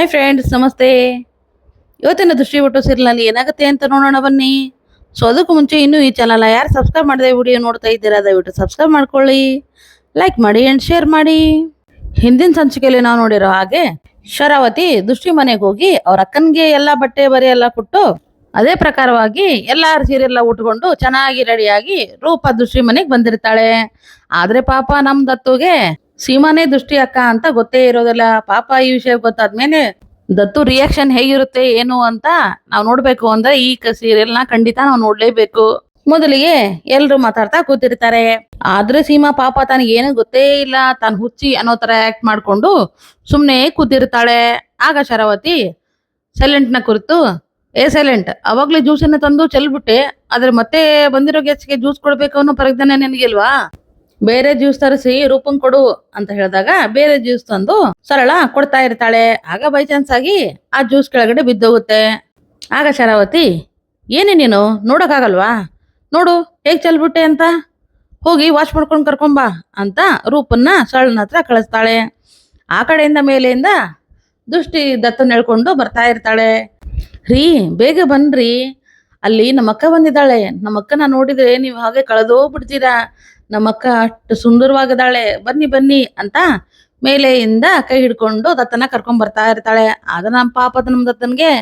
Hi friends ನಮಸ್ತೆ. ಇವತ್ತಿನ ದೃಷ್ಟಿ ಒಟ್ಟು ಸೀರಿಯಲ್ನಲ್ಲಿ ಏನಾಗುತ್ತೆ ಅಂತ ನೋಡೋಣ ಬನ್ನಿ. ಸೊ ಅದಕ್ಕೂ ಮುಂಚೆ ಇನ್ನೂ ಈ ಚಾನಲ್ ಯಾರು ಸಬ್ಸ್ಕ್ರೈಬ್ ಮಾಡದೆ ವಿಡಿಯೋ ನೋಡ್ತಾ ಇದ್ದೀರಾ, ದಯವಿಟ್ಟು ಸಬ್ಸ್ಕ್ರೈಬ್ ಮಾಡ್ಕೊಳ್ಳಿ. ಲೈಕ್ ಮಾಡಿ ಆ್ಯಂಡ್ ಶೇರ್ ಮಾಡಿ. ಹಿಂದಿನ ಸಂಚಿಕೆಯಲ್ಲಿ ನಾವು ನೋಡಿರೋ ಹಾಗೆ, ಶರಾವತಿ ದೃಷ್ಟಿ ಮನೆಗೆ ಹೋಗಿ ಅವ್ರ ಅಕ್ಕನಿಗೆ ಎಲ್ಲ ಬಟ್ಟೆ ಬರೆ ಎಲ್ಲ ಕೊಟ್ಟು, ಅದೇ ಪ್ರಕಾರವಾಗಿ ಎಲ್ಲ ಸೀರೆ ಎಲ್ಲ ಉಟ್ಕೊಂಡು ಚೆನ್ನಾಗಿ ರೆಡಿಯಾಗಿ ರೂಪ ದೃಷ್ಟಿ ಮನೆಗೆ ಬಂದಿರ್ತಾಳೆ. ಆದ್ರೆ ಪಾಪ ನಮ್ಮ ದತ್ತುಗೆ ಸೀಮಾನೇ ದೃಷ್ಟಿ ಅಕ್ಕ ಅಂತ ಗೊತ್ತೇ ಇರೋದಿಲ್ಲ. ಪಾಪ ಈ ವಿಷಯ ಗೊತ್ತಾದ್ಮೇಲೆ ದತ್ತು ರಿಯಾಕ್ಷನ್ ಹೇಗಿರುತ್ತೆ, ಏನು ಅಂತ ನಾವು ನೋಡ್ಬೇಕು. ಅಂದ್ರೆ ಈ ಸೀರಿಯಲ್ನ ಖಂಡಿತ ನಾವು ನೋಡ್ಲೇಬೇಕು. ಮೊದಲಿಗೆ ಎಲ್ರು ಮಾತಾಡ್ತಾ ಕೂತಿರ್ತಾರೆ. ಆದ್ರೆ ಸೀಮಾ ಪಾಪ ತನಗೆ ಏನು ಗೊತ್ತೇ ಇಲ್ಲ. ತಾನು ಹುಚ್ಚಿ ಅನ್ನೋ ತರ ಆಕ್ಟ್ ಮಾಡ್ಕೊಂಡು ಸುಮ್ಮನೆ ಕೂತಿರ್ತಾಳೆ. ಆಗ ಶರಾವತಿ ಸೈಲೆಂಟ್ನ ಕುರಿತು, ಏ ಸೈಲೆಂಟ್ ಅವಾಗ್ಲೇ ಜ್ಯೂಸ್ ಅನ್ನ ತಂದು ಚೆಲ್ಬಿಟ್ಟೆ. ಆದ್ರೆ ಮತ್ತೆ ಬಂದಿರೋ ಗೆಸ್ಟ್ಗೆ ಜ್ಯೂಸ್ ಕೊಡ್ಬೇಕು ಅನ್ನೋ ಪರಿಜ್ಞಾನ ನಿನಗಿಲ್ವಾ? ಬೇರೆ ಜ್ಯೂಸ್ ತರಿಸಿ ರೂಪಂ ಕೊಡು ಅಂತ ಹೇಳಿದಾಗ ಬೇರೆ ಜ್ಯೂಸ್ ತಂದು ಸರಳ ಕೊಡ್ತಾ ಇರ್ತಾಳೆ. ಆಗ ಬೈ ಚಾನ್ಸ್ ಆಗಿ ಆ ಜ್ಯೂಸ್ ಕೆಳಗಡೆ ಬಿದ್ದೋಗುತ್ತೆ. ಆಗ ಶರಾವತಿ, ಏನೇ ನೀನು? ನೋಡೋಕ್ಕಾಗಲ್ವಾ ನೋಡು, ಹೇಗ್ ಚೆಲ್ಬಿಟ್ಟೆ ಅಂತ? ಹೋಗಿ ವಾಶ್ ಮಾಡ್ಕೊಂಡು ಕರ್ಕೊಂಬಾ ಅಂತ ರೂಪನ್ನ ಸರಳನ ಹತ್ರ ಕಳಿಸ್ತಾಳೆ. ಆ ಕಡೆಯಿಂದ ಮೇಲೆಯಿಂದ ದೃಷ್ಟಿ ದತ್ತನ್ ಹೇಳ್ಕೊಂಡು ಬರ್ತಾ ಇರ್ತಾಳೆ. ರೀ, ಬೇಗ ಬನ್ರಿ. ಅಲ್ಲಿ ನಮ್ಮಕ್ಕ ಬಂದಿದ್ದಾಳೆ. ನಮ್ಮಕ್ಕನ ನೋಡಿದ್ರೆ ನೀವು ಹಾಗೆ ಕಳೆದೋಗ್ಬಿಡ್ತೀರಾ? ನಮ್ಮ ಅಕ್ಕ ಅಷ್ಟು ಸುಂದರವಾಗಿದ್ದಾಳೆ ಬನ್ನಿ ಬನ್ನಿ ಅಂತ ಮೇಲೆಯಿಂದ ಕೈ ಹಿಡ್ಕೊಂಡು ದತ್ತನ ಕರ್ಕೊಂಡ್ ಬರ್ತಾ ಇರ್ತಾಳೆ. ಆಗ ನಮ್ಮ ಪಾಪದ ನಮ್ಮ ದತ್ತನ್ಗೆ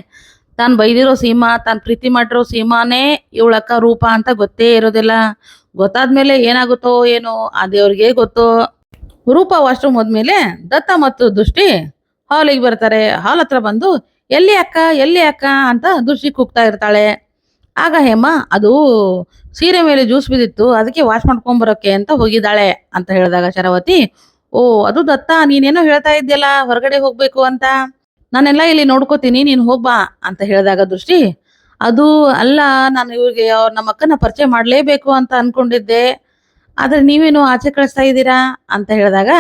ತಾನು ಬೈದಿರೋ ಸೀಮಾ, ತಾನು ಪ್ರೀತಿ ಮಾಡಿರೋ ಸೀಮಾನೇ ಇವಳಕ್ಕ ರೂಪ ಅಂತ ಗೊತ್ತೇ ಇರೋದಿಲ್ಲ. ಗೊತ್ತಾದ್ಮೇಲೆ ಏನಾಗುತ್ತೋ ಏನೋ ಆ ದೇವ್ರಿಗೆ ಗೊತ್ತು. ರೂಪ ವಾಶ್ರೂಮ್ ಹೋದ್ಮೇಲೆ ದತ್ತ ಮತ್ತು ದೃಷ್ಟಿ ಹಾಲಿಗೆ ಬರ್ತಾರೆ. ಹಾಲ್ ಹತ್ರ ಬಂದು, ಎಲ್ಲಿ ಅಕ್ಕ ಎಲ್ಲಿ ಅಕ್ಕ? ಅಂತ ದೃಷ್ಟಿ ಕೂಗ್ತಾ ಇರ್ತಾಳೆ. ಆಗ ಹೇಮ, ಅದು ಸೀರೆ ಮೇಲೆ ಜ್ಯೂಸ್ ಬಿದ್ದಿತ್ತು, ಅದಕ್ಕೆ ವಾಶ್ ಮಾಡ್ಕೊಂಡ್ ಬರೋಕೆ ಅಂತ ಹೋಗಿದ್ದಾಳೆ ಅಂತ ಹೇಳಿದಾಗ ಶರಾವತಿ, ಓ, ಅದು ದತ್ತ, ನೀನೇನೋ ಹೇಳ್ತಾ ಇದ್ಯಲ್ಲ ಹೊರಗಡೆ ಹೋಗ್ಬೇಕು ಅಂತ. ನಾನೆಲ್ಲ ಇಲ್ಲಿ ನೋಡ್ಕೋತೀನಿ, ನೀನು ಹೋಗ್ಬಾ ಅಂತ ಹೇಳಿದಾಗ ದೃಷ್ಟಿ, ಅದು ಅಲ್ಲ, ನಾನು ಇವ್ರಿಗೆ ಅವ್ರ ನಮ್ಮ ಅಕ್ಕನ ಪರಿಚಯ ಮಾಡಲೇಬೇಕು ಅಂತ ಅನ್ಕೊಂಡಿದ್ದೆ. ಆದರೆ ನೀವೇನು ಆಚೆ ಕಳಿಸ್ತಾ ಇದ್ದೀರಾ ಅಂತ ಹೇಳಿದಾಗ,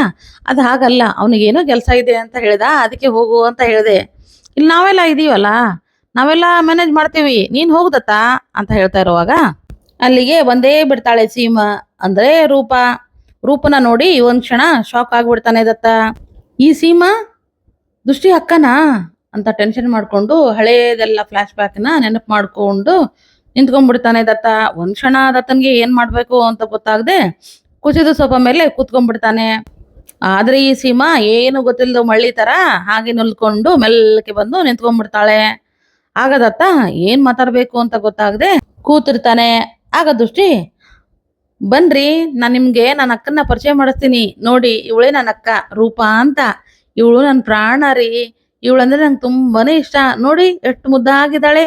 ಅದು ಹಾಗಲ್ಲ, ಅವನಿಗೇನೋ ಕೆಲಸ ಇದೆ ಅಂತ ಹೇಳ್ದ, ಅದಕ್ಕೆ ಹೋಗು ಅಂತ ಹೇಳಿದೆ. ಇಲ್ಲಿ ನಾವೆಲ್ಲ ಇದೀವಲ್ಲ ನಾವೆಲ್ಲ ಮ್ಯಾನೇಜ್ ಮಾಡ್ತೀವಿ. ನೀನು ಹೋಗ್ದತ್ತ ಅಂತ ಹೇಳ್ತಾ ಇರುವಾಗ. ಅಲ್ಲಿಗೆ ಒಂದೇ ಬಿಡ್ತಾಳೆ ಸೀಮ. ಅಂದ್ರೆ ರೂಪ. ರೂಪನ ನೋಡಿ ಒಂದ್ ಕ್ಷಣ ಶಾಕ್ ಆಗ್ಬಿಡ್ತಾನೆ ದತ್ತ. ಈ ಸೀಮ ದೃಷ್ಟಿ ಅಕ್ಕನಾ ಅಂತ ಟೆನ್ಷನ್ ಮಾಡ್ಕೊಂಡು ಹಳೆಯದೆಲ್ಲ ಫ್ಲಾಶ್ ಬ್ಯಾಕ್ನ ನೆನಪು ಮಾಡ್ಕೊಂಡು ನಿಂತ್ಕೊಂಡ್ಬಿಡ್ತಾನೆ ದತ್ತ. ಒಂದ್ ಕ್ಷಣ ದತ್ತನ್ಗೆ ಏನ್ ಮಾಡಬೇಕು ಅಂತ ಗೊತ್ತಾಗದೆ ಕುಸಿದು ಸ್ವಲ್ಪ ಮೇಲೆ ಕೂತ್ಕೊಂಡ್ಬಿಡ್ತಾನೆ. ಆದ್ರೆ ಈ ಸೀಮಾ ಏನು ಗೊತ್ತಿಲ್ಲದ ಮಳ್ಳಿ ತರ ಹಾಗೆ ನುಲ್ಕೊಂಡು ಮೆಲ್ಲಕ್ಕೆ ಬಂದು ನಿಂತ್ಕೊಂಡ್ಬಿಡ್ತಾಳೆ. ಆಗ ದತ್ತ ಏನ್ ಮಾತಾಡ್ಬೇಕು ಅಂತ ಗೊತ್ತಾಗದೆ ಕೂತಿರ್ತಾನೆ. ಆಗ ದೃಷ್ಟಿ, ಬನ್ರಿ, ನಾನು ನಿಮ್ಗೆ ನನ್ನ ಅಕ್ಕನ್ನ ಪರಿಚಯ ಮಾಡಿಸ್ತೀನಿ. ನೋಡಿ, ಇವಳೇ ನನ್ನ ಅಕ್ಕ, ರೂಪಾ ಅಂತ. ಇವಳು ನನ್ನ ಪ್ರಾಣ ರೀ. ಇವಳಂದ್ರೆ ನಂಗೆ ತುಂಬಾನೇ ಇಷ್ಟ. ನೋಡಿ, ಎಷ್ಟು ಮುದ್ದಾಗಿದ್ದಾಳೆ.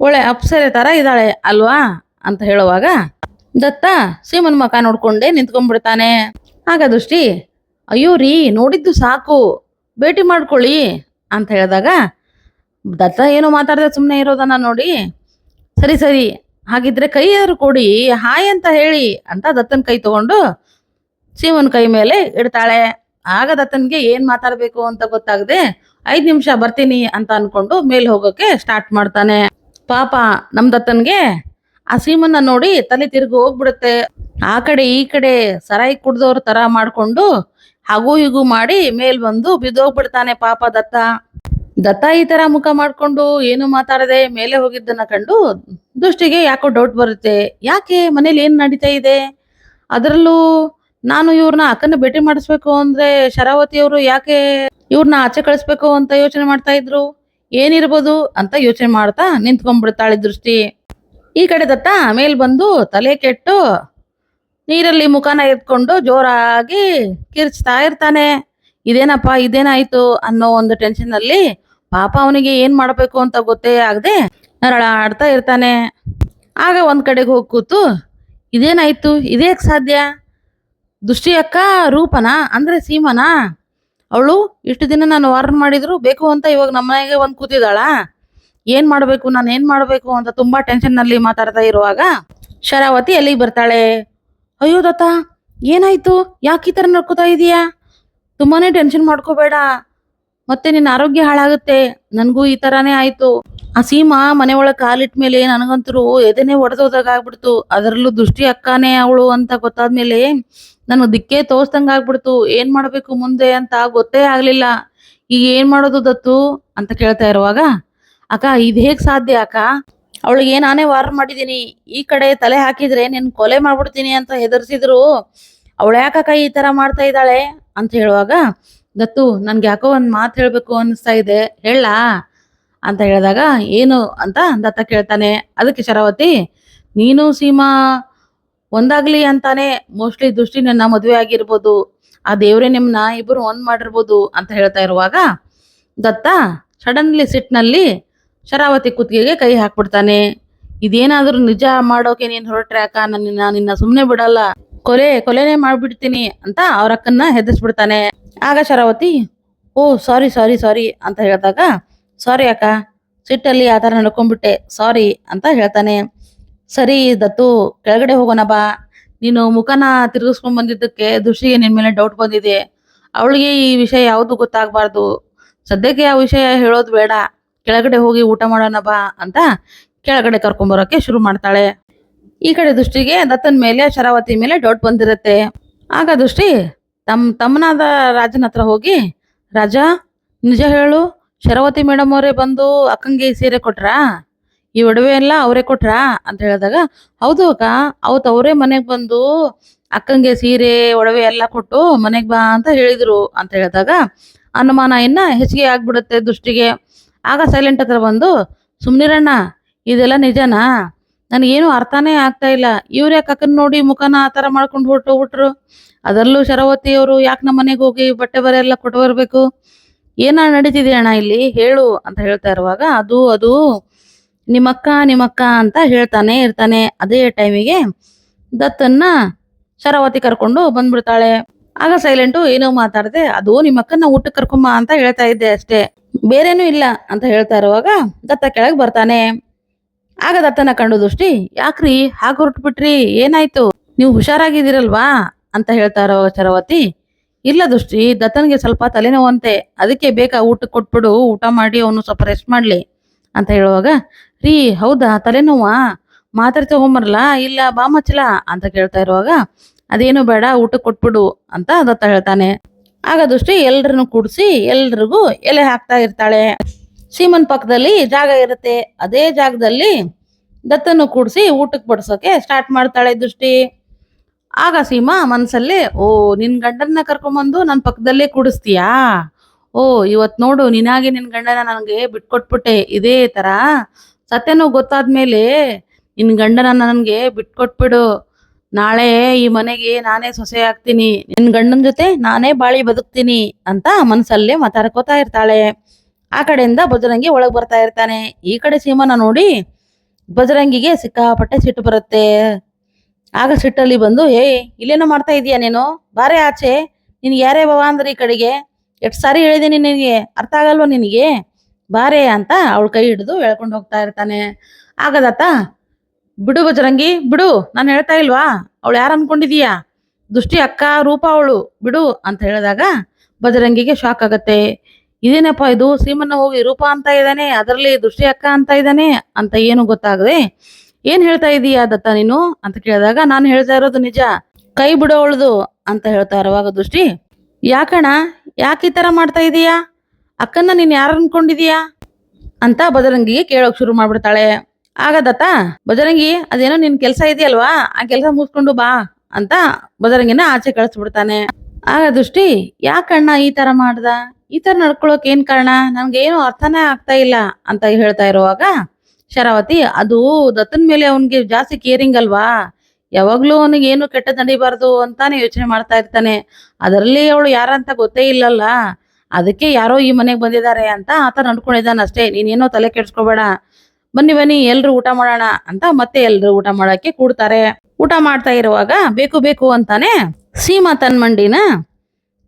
ಒಳ್ಳೆ ಅಪ್ಸರೆ ತರ ಇದ್ದಾಳೆ, ಅಲ್ವಾ? ಅಂತ ಹೇಳುವಾಗ, ದತ್ತ, ಸೀಮನ್ ಮಕ ನೋಡ್ಕೊಂಡೆ ನಿಂತ್ಕೊಂಡ್ಬಿಡ್ತಾನೆ. ಆಗ ದೃಷ್ಟಿ, ಅಯ್ಯೋ ರೀ, ನೋಡಿದ್ದು ಸಾಕು. ಭೇಟಿ ಮಾಡ್ಕೊಳ್ಳಿ ಅಂತ ಹೇಳಿದಾಗ ದತ್ತ ಏನೋ ಮಾತಾಡದೆ ಸುಮ್ಮನೆ ಇರೋದನ್ನ ನೋಡಿ, ಸರಿ ಸರಿ, ಹಾಗಿದ್ರೆ ಕೈ ಯಾರು ಕೊಡಿ, ಹಾಯ್ ಅಂತ ಹೇಳಿ ಅಂತ ದತ್ತನ ಕೈ ತಗೊಂಡು ಸೀಮನ್ ಕೈ ಮೇಲೆ ಇಡ್ತಾಳೆ. ಆಗ ದತ್ತನ್ಗೆ ಏನ್ ಮಾತಾಡ್ಬೇಕು ಅಂತ ಗೊತ್ತಾಗದೆ, ಐದ್ ನಿಮಿಷ ಬರ್ತೀನಿ ಅಂತ ಅನ್ಕೊಂಡು ಮೇಲ್ ಹೋಗೋಕೆ ಸ್ಟಾರ್ಟ್ ಮಾಡ್ತಾನೆ. ಪಾಪ ನಮ್ ದತ್ತನ್ಗೆ ಆ ಸೀಮನ್ನ ನೋಡಿ ತಲೆ ತಿರುಗಿ ಹೋಗ್ಬಿಡುತ್ತೆ. ಆ ಕಡೆ ಈ ಕಡೆ ಸರಾಯಿ ಕುಡ್ದವ್ರ ತರ ಮಾಡ್ಕೊಂಡು ಹಾಗೂ ಹೀಗೂ ಮಾಡಿ ಮೇಲ್ ಬಂದು ಬಿದ್ದೋಗ್ಬಿಡ್ತಾನೆ ಪಾಪ ದತ್ತ. ದತ್ತ ಈ ತರ ಮುಖ ಮಾಡ್ಕೊಂಡು ಏನು ಮಾತಾಡದೆ ಮೇಲೆ ಹೋಗಿದ್ದನ್ನ ಕಂಡು ದೃಷ್ಟಿಗೆ ಯಾಕೋ ಡೌಟ್ ಬರುತ್ತೆ. ಯಾಕೆ? ಮನೇಲಿ ಏನ್ ನಡೀತಾ ಇದೆ? ಅದರಲ್ಲೂ ನಾನು ಇವ್ರನ್ನ ಅಕ್ಕನ ಭೇಟಿ ಮಾಡಿಸ್ಬೇಕು ಅಂದ್ರೆ ಶರಾವತಿ ಅವರು ಯಾಕೆ ಇವ್ರನ್ನ ಆಚೆ ಕಳಿಸ್ಬೇಕು ಅಂತ ಯೋಚನೆ ಮಾಡ್ತಾ ಇದ್ರು? ಏನಿರ್ಬೋದು ಅಂತ ಯೋಚನೆ ಮಾಡ್ತಾ ನಿಂತ್ಕೊಂಡ್ಬಿಡ್ತಾಳೆ ದೃಷ್ಟಿ. ಈ ಕಡೆ ದತ್ತ ಮೇಲ್ ಬಂದು ತಲೆ ಕೆಟ್ಟು ನೀರಲ್ಲಿ ಮುಖನ ಎತ್ಕೊಂಡು ಜೋರಾಗಿ ಕಿರ್ಚ್ತಾ ಇರ್ತಾನೆ. ಇದೇನಪ್ಪ, ಇದೇನಾಯ್ತು ಅನ್ನೋ ಒಂದು ಟೆನ್ಷನ್ ಅಲ್ಲಿ ಪಾಪ ಅವನಿಗೆ ಏನ್ ಮಾಡಬೇಕು ಅಂತ ಗೊತ್ತೇ ಆಗದೆ ನರಳಾಡ್ತಾ ಇರ್ತಾನೆ. ಆಗ ಒಂದ್ ಕಡೆಗೆ ಹೋಗಿ ಕೂತು, ಇದೇನಾಯ್ತು? ಇದೇ ಸಾಧ್ಯ? ದೃಷ್ಟಿ ಅಕ್ಕ ರೂಪನಾ? ಅಂದ್ರೆ ಸೀಮನಾ? ಅವಳು ಇಷ್ಟು ದಿನ ನಾನು ವಾರ್ನ್ ಮಾಡಿದ್ರು ಬೇಕು ಅಂತ ಇವಾಗ ನಮ್ಮ ಮನೆಗೆ ಒಂದ್ ಕೂತಿದ್ದಾಳ? ಏನ್ ಮಾಡಬೇಕು? ನಾನು ಏನ್ ಮಾಡಬೇಕು? ಅಂತ ತುಂಬಾ ಟೆನ್ಷನ್ನಲ್ಲಿ ಮಾತಾಡ್ತಾ ಇರುವಾಗ ಶರಾವತಿ ಎಲ್ಲಿಗೆ ಬರ್ತಾಳೆ. ಅಯ್ಯೋ ದತ್ತ ಏನಾಯ್ತು? ಯಾಕೆ ಈ ತರ ನಡ್ಕೋತಾ ಇದೀಯಾ? ತುಂಬಾನೇ ಟೆನ್ಷನ್ ಮಾಡ್ಕೋಬೇಡ. ಮತ್ತೆ ನಿನ್ನ ಆರೋಗ್ಯ ಹಾಳಾಗುತ್ತೆ. ನನಗೂ ಈ ತರಾನೇ ಆಯ್ತು. ಆ ಸೀಮಾ ಮನೆ ಒಳಗ್ ಕಾಲಿಟ್ಟ ಮೇಲೆ ನನಗಂತರೂ ಎದೆನೆ ಒಡೆದೋದಾಗ ಆಗ್ಬಿಡ್ತು. ಅದರಲ್ಲೂ ದೃಷ್ಟಿ ಅಕ್ಕನೇ ಅವಳು ಅಂತ ಗೊತ್ತಾದ್ಮೇಲೆ ನನಗೆ ದಿಕ್ಕೇ ತೋರ್ಸ್ದಂಗ ಆಗ್ಬಿಡ್ತು. ಏನ್ ಮಾಡ್ಬೇಕು ಮುಂದೆ ಅಂತ ಗೊತ್ತೇ ಆಗ್ಲಿಲ್ಲ. ಈಗ ಏನ್ ಮಾಡೋದು ದತ್ತು ಅಂತ ಕೇಳ್ತಾ ಇರುವಾಗ, ಅಕ್ಕ, ಇದು ಹೇಗ್ ಸಾಧ್ಯ ಅಕ್ಕ? ಅವಳಿಗೆ ನಾನೇ ವಾರ ಮಾಡಿದೀನಿ. ಈ ಕಡೆ ತಲೆ ಹಾಕಿದ್ರೆ ನಿನ್ ಕೊಲೆ ಮಾಡ್ಬಿಡ್ತೀನಿ ಅಂತ ಹೆದರ್ಸಿದ್ರು. ಅವಳ ಯಾಕಕ್ಕ ಈ ತರ ಮಾಡ್ತಾ ಇದ್ದಾಳೆ? ಅಂತ ಹೇಳುವಾಗ, ದತ್ತು ನನ್ಗೆ ಯಾಕೋ ಒಂದು ಮಾತು ಹೇಳಬೇಕು ಅನಿಸ್ತಾ ಇದೆ, ಹೇಳ ಅಂತ ಹೇಳಿದಾಗ, ಏನು ಅಂತ ದತ್ತ ಕೇಳ್ತಾನೆ. ಅದಕ್ಕೆ ಶರಾವತಿ, ನೀನು ಸೀಮಾ ಒಂದಾಗ್ಲಿ ಅಂತಾನೆ ಮೋಸ್ಟ್ಲಿ ದೃಷ್ಟಿ ನನ್ನ ಮದುವೆ ಆಗಿರ್ಬೋದು, ಆ ದೇವರೇ ನಿಮ್ಮನ್ನ ಇಬ್ಬರು ಒಂದ್ ಮಾಡಿರ್ಬೋದು ಅಂತ ಹೇಳ್ತಾ ಇರುವಾಗ, ದತ್ತ ಸಡನ್ಲಿ ಸಿಟ್ನಲ್ಲಿ ಶರಾವತಿ ಕುತ್ತಿಗೆಗೆ ಕೈ ಹಾಕ್ಬಿಡ್ತಾನೆ. ಇದೇನಾದ್ರೂ ನಿಜ ಮಾಡೋಕೆ ನೀನು ಹೊರಟ್ರೆ ಅಕ್ಕ ನನ್ನ ನಿನ್ನ ಸುಮ್ನೆ ಬಿಡಲ್ಲ. ಕೊಲೆ, ಕೊಲೆನೇ ಮಾಡ್ಬಿಡ್ತೀನಿ ಅಂತ ಅವ್ರ ಅಕ್ಕನ್ನ ಹೆದರ್ಸ್ಬಿಡ್ತಾನೆ. ಆಗ ಶರಾವತಿ, ಓ ಸಾರಿ ಸಾರಿ ಸಾರಿ ಅಂತ ಹೇಳಿದಾಗ ಸಾರಿ ಅಕ್ಕ, ಸಿಟ್ಟಲ್ಲಿ ಆ ಥರ ನಡ್ಕೊಂಡ್ಬಿಟ್ಟೆ ಸಾರಿ ಅಂತ ಹೇಳ್ತಾನೆ. ಸರಿ, ದತ್ತು, ಕೆಳಗಡೆ ಹೋಗೋಣ ಬಾ. ನೀನು ಮುಖನ ತಿರುಗಿಸ್ಕೊಂಡ್ ಬಂದಿದ್ದಕ್ಕೆ ದೃಷ್ಟಿಗೆ ನಿನ್ ಮೇಲೆ ಡೌಟ್ ಬಂದಿದೆ. ಅವಳಿಗೆ ಈ ವಿಷಯ ಯಾವುದು ಗೊತ್ತಾಗಬಾರ್ದು. ಸದ್ಯಕ್ಕೆ ಆ ವಿಷಯ ಹೇಳೋದು ಬೇಡ. ಕೆಳಗಡೆ ಹೋಗಿ ಊಟ ಮಾಡೋಣ ಬಾ ಅಂತ ಕೆಳಗಡೆ ಕರ್ಕೊಂಬರೋಕೆ ಶುರು ಮಾಡ್ತಾಳೆ. ಈ ಕಡೆ ದೃಷ್ಟಿಗೆ ದತ್ತನ ಮೇಲೆ, ಶರಾವತಿ ಮೇಲೆ ಡೌಟ್ ಬಂದಿರುತ್ತೆ. ಆಗ ದೃಷ್ಟಿ ತಮ್ಮ ತಮ್ಮನಾದ ರಾಜನ ಹತ್ರ ಹೋಗಿ, ರಾಜ, ನಿಜ ಹೇಳು, ಶರಾವತಿ ಮೇಡಮ್ ಅವರೇ ಬಂದು ಅಕ್ಕಂಗೆ ಸೀರೆ ಕೊಟ್ರಾ? ಈ ಒಡವೆ ಎಲ್ಲ ಅವರೇ ಕೊಟ್ರಾ? ಅಂತ ಹೇಳಿದಾಗ, ಹೌದು ಅಕ್ಕ ಅವತ್ತು ಅವರೇ ಮನೆಗೆ ಬಂದು ಅಕ್ಕಂಗೆ ಸೀರೆ, ಒಡವೆ ಎಲ್ಲ ಕೊಟ್ಟು ಮನೆಗೆ ಬಾ ಅಂತ ಹೇಳಿದರು ಅಂತ ಹೇಳಿದಾಗ, ಅನುಮಾನ ಇನ್ನ ಹೆಚ್ಚಿಗೆ ಆಗ್ಬಿಡುತ್ತೆ ದೃಷ್ಟಿಗೆ. ಆಗ ಸೈಲೆಂಟ್ ಹತ್ರ ಬಂದು, ಸುಮ್ನಿರಣ್ಣ, ಇದೆಲ್ಲ ನಿಜನಾ? ನನಗೇನು ಅರ್ಥನೇ ಆಗ್ತಾ ಇಲ್ಲ. ಇವ್ರ್ಯಾಕ್ ಯಾಕೆ ನೋಡಿ ಮುಖನ ಆ ಥರ ಮಾಡ್ಕೊಂಡು ಹೊರಟೋಗ್ಬಿಟ್ರು? ಅದರಲ್ಲೂ ಶರಾವತಿ ಅವರು ಯಾಕೆ ನಮ್ಮ ಮನೆಗೆ ಹೋಗಿ ಬಟ್ಟೆ ಬರೆ ಎಲ್ಲ ಕೊಟ್ಟು ಬರಬೇಕು? ಏನ ನಡೀತಿದೆ ಅಣ್ಣ ಇಲ್ಲಿ? ಹೇಳು ಅಂತ ಹೇಳ್ತಾ ಇರುವಾಗ ಅದು ಅದು ನಿಮ್ಮಕ್ಕ ನಿಮ್ಮಕ್ಕ ಅಂತ ಹೇಳ್ತಾನೆ ಇರ್ತಾನೆ. ಅದೇ ಟೈಮಿಗೆ ದತ್ತನ್ನ ಶರಾವತಿ ಕರ್ಕೊಂಡು ಬಂದ್ಬಿಡ್ತಾಳೆ. ಆಗ ಸೈಲೆಂಟು ಏನೋ ಮಾತಾಡದೆ, ಅದು ನಿಮ್ಮಕ್ಕನ್ನ ಊಟಕ್ಕೆ ಕರ್ಕೊಂಬ ಅಂತ ಹೇಳ್ತಾ ಇದ್ದೆ ಅಷ್ಟೇ. ಬೇರೇನೂ ಇಲ್ಲ ಅಂತ ಹೇಳ್ತಾ ಇರುವಾಗ ದತ್ತ ಕೆಳಗೆ ಬರ್ತಾನೆ. ಆಗ ದತ್ತನ ಕಂಡು ದೃಷ್ಟಿ? ಯಾಕ್ರಿ? ಹಾಗೆ ಹೊರಟ್ಬಿಟ್ರಿ? ಏನಾಯ್ತು? ನೀವು ಹುಷಾರಾಗಿದ್ದೀರಲ್ವಾ? ಅಂತ ಹೇಳ್ತಾರೋ ಚರವತಿ ಇಲ್ಲ ದೃಷ್ಟಿ, ದತ್ತನಿಗೆ ಸ್ವಲ್ಪ ತಲೆನೋವಂತೆ. ಅದಕ್ಕೆ ಬೇಕಾ ಊಟ ಕೊಟ್ಬಿಡು, ಊಟ ಮಾಡಿ, ಅವನು ಸ್ವಲ್ಪ ರೆಸ್ಟ್ ಮಾಡ್ಲಿ ಅಂತ ಹೇಳುವಾಗ, ರೀ, ಹೌದಾ? ತಲೆನೋವಾ? ಮಾತ್ರೆ ತಗೊಂಬರಲ್ಲ ಇಲ್ಲ, ಬಾ ಮಚ್ಚಲ ಅಂತ ಕೇಳ್ತಾ ಇರುವಾಗ, ಅದೇನು ಬೇಡ ಊಟ ಕೊಟ್ಬಿಡು ಅಂತ ದತ್ತ ಹೇಳ್ತಾನೆ. ಆಗ ದೃಷ್ಟಿ, ಎಲ್ರನ್ನು ಕೂಡಿಸಿ, ಎಲ್ರಿಗೂ ಎಲೆ ಹಾಕ್ತಾ ಇರ್ತಾಳೆ. ಸೀಮನ್ ಪಕ್ಕದಲ್ಲಿ ಜಾಗ ಇರುತ್ತೆ. ಅದೇ ಜಾಗದಲ್ಲಿ ದತ್ತನ್ನು ಕೂಡಿಸಿ ಊಟಕ್ಕೆ ಬಡಿಸೋಕೆ ಸ್ಟಾರ್ಟ್ ಮಾಡ್ತಾಳೆ ದೃಷ್ಟಿ. ಆಗ ಸೀಮಾ ಮನಸಲ್ಲಿ, ಓ, ನಿನ್ ಗಂಡನ್ನ ಕರ್ಕೊಂಬಂದು ನನ್ನ ಪಕ್ಕದಲ್ಲೇ ಕೂಡಿಸ್ತೀಯಾ? ಓ ಇವತ್ತು ನೋಡು, ನಿನಾಗೆ ನಿನ್ ಗಂಡನ ನನಗೆ ಬಿಟ್ಕೊಟ್ಬಿಟ್ಟೆ. ಇದೇ ತರ ಸತ್ಯನೂ ಗೊತ್ತಾದ್ಮೇಲೆ ನಿನ್ ಗಂಡನ ನನಗೆ ಬಿಟ್ಕೊಟ್ಬಿಡು. ನಾಳೆ ಈ ಮನೆಗೆ ನಾನೇ ಸೊಸೆ ಆಗ್ತೀನಿ. ನಿನ್ ಗಂಡನ ಜೊತೆ ನಾನೇ ಬಾಳಿ ಬದುಕ್ತೀನಿ ಅಂತ ಮನಸ್ಸಲ್ಲೇ ಮಾತಾಡ್ಕೋತಾ ಇರ್ತಾಳೆ. ಆ ಕಡೆಯಿಂದ ಬಜರಂಗಿ ಒಳಗೆ ಬರ್ತಾ ಇರ್ತಾನೆ. ಈ ಕಡೆ ಸೀಮನ ನೋಡಿ ಬಜರಂಗಿಗೆ ಸಿಕ್ಕಾಪಟ್ಟೆ ಸಿಟ್ಟು ಬರುತ್ತೆ. ಆಗ ಸಿಟ್ಟಲ್ಲಿ ಬಂದು, ಏಯ್, ಇಲ್ಲೇನೋ ಮಾಡ್ತಾ ಇದೀಯ ನೀನು? ಬಾರೆ ಆಚೆ. ನಿನ್ಗೆ ಯಾರೇ ಬವಾ ಅಂದ್ರೆ ಈ ಕಡೆಗೆ. ಎಷ್ಟು ಸಾರಿ ಹೇಳಿದೀನಿ ನಿನಗೆ. ಅರ್ಥ ಆಗಲ್ವ ನಿನಗೆ? ಬಾರೆ ಅಂತ ಅವಳ ಕೈ ಹಿಡಿದು ಎಳ್ಕೊಂಡು ಹೋಗ್ತಾ ಇರ್ತಾನೆ. ಆಗದತ್ತ ಬಿಡು ಬಜರಂಗಿ ಬಿಡು. ನಾನು ಹೇಳ್ತಾ ಇಲ್ವಾ? ಅವಳು ಯಾರು ಅನ್ಕೊಂಡಿದೀಯಾ? ದುಷ್ಟಿ ಅಕ್ಕ ರೂಪ ಅವಳು. ಬಿಡು. ಅಂತ ಹೇಳಿದಾಗ ಬಜರಂಗಿಗೆ ಶಾಕ್ ಆಗತ್ತೆ. ಇದೇನಪ್ಪ ಇದು? ಸೀಮನ್ನ ಹೋಗಿ ರೂಪ ಅಂತ ಇದ್ದಾನೆ, ಅದರಲ್ಲಿ ದೃಷ್ಟಿ ಅಕ್ಕ ಅಂತ ಇದ್ದಾನೆ ಅಂತ ಏನು ಗೊತ್ತಾಗದೆ ಏನ್ ಹೇಳ್ತಾ ಇದೀಯಾ ದತ್ತ ನೀನು ಅಂತ ಕೇಳಿದಾಗ, ನಾನು ಹೇಳ್ತಾ ಇರೋದು ನಿಜ, ಕೈ ಬಿಡೋಳ್ದು ಅಂತ ಹೇಳ್ತಾ ಇರುವಾಗ ದೃಷ್ಟಿ. ಯಾಕಣ್ಣ, ಯಾಕೆ ಈ ತರ ಮಾಡ್ತಾ ಇದೀಯಾ? ಅಕ್ಕನ್ನ ನೀನ್ ಯಾರು ಅನ್ಕೊಂಡಿದೀಯಾ? ಅಂತ ಬಜರಂಗಿಗೆ ಕೇಳೋಕ್ ಶುರು ಮಾಡ್ಬಿಡ್ತಾಳೆ. ಆಗ ದತ್ತ ಬಜರಂಗಿ ಅದೇನೋ ನಿನ್ ಕೆಲ್ಸ ಇದೆಯಲ್ವಾ? ಆ ಕೆಲಸ ಮುಗಿಸ್ಕೊಂಡು ಬಾ ಅಂತ ಬಜರಂಗಿನ ಆಚೆ ಕಳಿಸ್ಬಿಡ್ತಾನೆ. ಆಗ ದೃಷ್ಟಿ, ಯಾಕಣ್ಣ ಈ ತರ ಮಾಡ್ದ? ಈ ತರ ನಡ್ಕೊಳಕ್ ಏನ್ ಕಾರಣ? ಏನು ಅರ್ಥನೇ ಆಗ್ತಾ ಇಲ್ಲ ಅಂತ ಹೇಳ್ತಾ ಇರುವಾಗ, ಶರಾವತಿ, ಅದು ದತ್ತನ್ ಮೇಲೆ ಅವನ್ಗೆ ಜಾಸ್ತಿ ಕೇರಿಂಗ್ ಅಲ್ವಾ? ಯಾವಾಗ್ಲೂ ಅವನಿಗೆ ಏನು ಕೆಟ್ಟದ್ ನಡಿಬಾರ್ದು ಅಂತಾನೆ ಯೋಚನೆ ಮಾಡ್ತಾ ಇರ್ತಾನೆ. ಅದರಲ್ಲಿ ಅವಳು ಯಾರಂತ ಗೊತ್ತೇ ಇಲ್ಲಲ್ಲ. ಅದಕ್ಕೆ ಯಾರೋ ಈ ಮನೆಗೆ ಬಂದಿದ್ದಾರೆ ಅಂತ ಆತ ನಡ್ಕೊಂಡಿದ್ದಾನೆ ಅಷ್ಟೇ. ನೀನೇನೋ ತಲೆ ಕೆಡ್ಸ್ಕೊಬೇಡ. ಬನ್ನಿ ಬನ್ನಿ, ಎಲ್ರು ಊಟ ಮಾಡೋಣ ಅಂತ ಮತ್ತೆ ಎಲ್ರು ಊಟ ಮಾಡಕ್ಕೆ ಕೂಡ್ತಾರೆ. ಊಟ ಮಾಡ್ತಾ ಇರುವಾಗ, ಬೇಕು ಬೇಕು ಅಂತಾನೆ ಸೀಮಾ ತನ್ ಮಂಡಿನ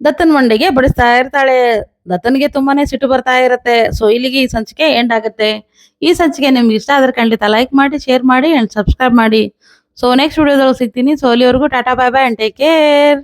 ದತ್ತನ್ ಮಂಡಿಗೆ ಬಡಿಸ್ತಾ ಇರ್ತಾಳೆ. ದತ್ತನ್ಗೆ ತುಂಬಾನೇ ಸಿಟ್ಟು ಬರ್ತಾ ಇರುತ್ತೆ. ಸೊ ಇಲ್ಲಿಗೆ ಈ ಸಂಚಿಕೆ ಎಂಡ್ ಆಗುತ್ತೆ. ಈ ಸಂಚಿಕೆ ನಿಮ್ಗೆ ಇಷ್ಟ ಆದ್ರೆ ಖಂಡಿತ ಲೈಕ್ ಮಾಡಿ ಶೇರ್ ಮಾಡಿ ಅಂಡ್ ಸಬ್ಸ್ಕ್ರೈಬ್ ಮಾಡಿ. ಸೊ ನೆಕ್ಸ್ಟ್ ವಿಡಿಯೋದಲ್ಲಿ ಸಿಗ್ತೀನಿ. ಸೊ ಅಲ್ಲಿವರೆಗೂ tata bye bye and take care